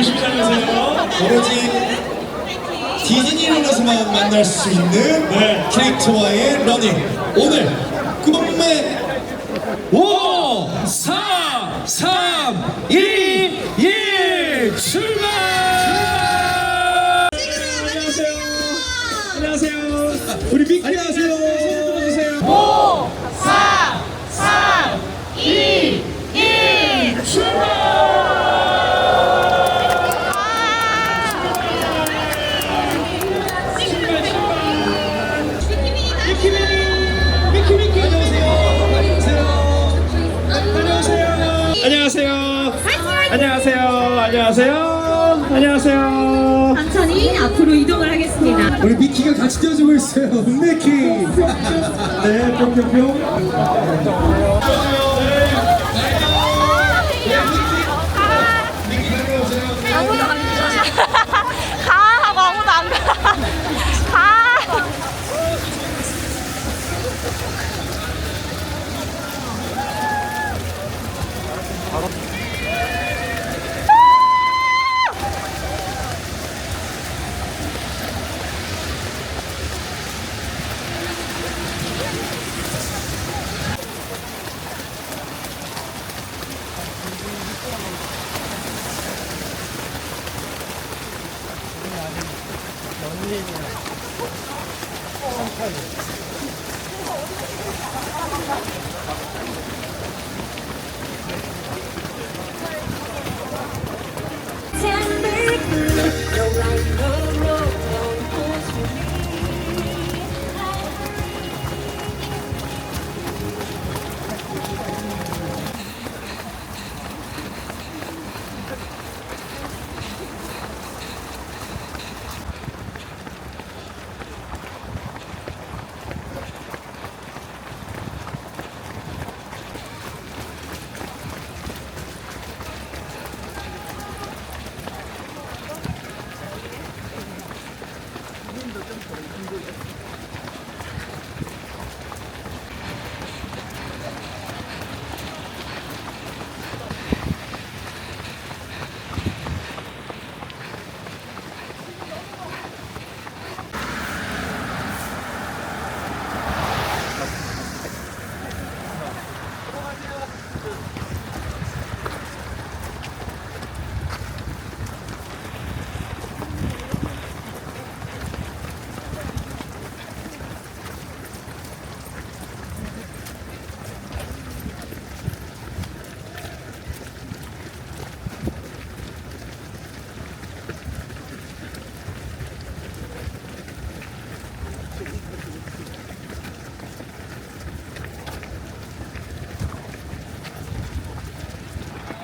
조심히 다녀오세요. 오로지 디즈니랜드에서만 만날 수 있는 네. 캐릭터와의 러닝 오늘 꿈의 5, 4, 3, 2, 1, 출발! 안녕하세요. 안녕하세요. 우리 빅 안녕하세요. 안녕하세요. 안녕하세요. 안녕하세요. 천천히 앞으로 이동을 하겠습니다. 우리 미키가 같이 뛰어주고 있어요 미키 네 뿅뿅뿅 Thank you. actually can do this.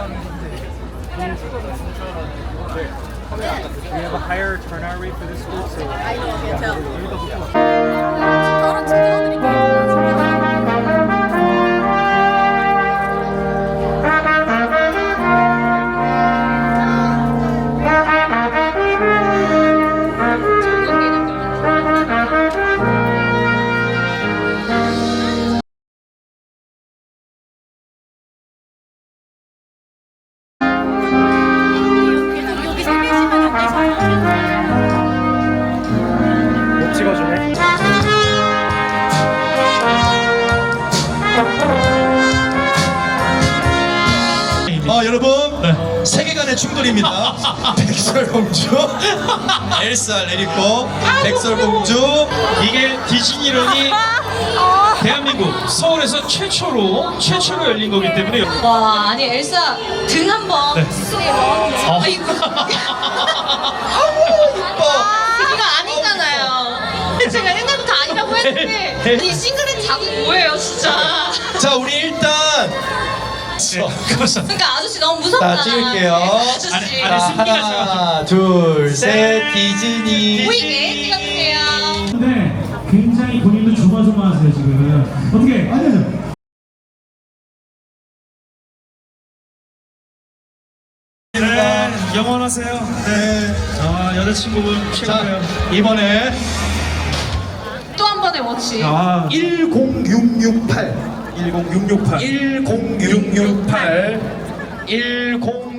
We have a higher turnout rate for this group, so. I know, can tell. 세계관의 충돌입니다. 백설공주, 엘사 레리코, 백설공주. 이게 디즈니런이 대한민국 서울에서 최초로 최초로 열린 거기 때문에 와 아니 엘사 등 한번 네. 아 이거 이거 아니잖아요. 제가 옛날부터 아니라고 했는데 이 싱글의 답은 뭐예요 진짜? 자 우리 일단 그러니까 아저씨 너무 무섭다 자, 찍을게요. 아저씨 아니, 아니, 승리가 하나, 둘, 셋, 디즈니. 보이게 찍어주세요 네, 굉장히 본인도 조마조마하세요 지금. 어떻게? 아니 아니. 네, 영원하세요. 네. 아 여자친구분 자 최고예요. 이번에 또 한 번의 워치 아 10668. 10668 10668. 10668.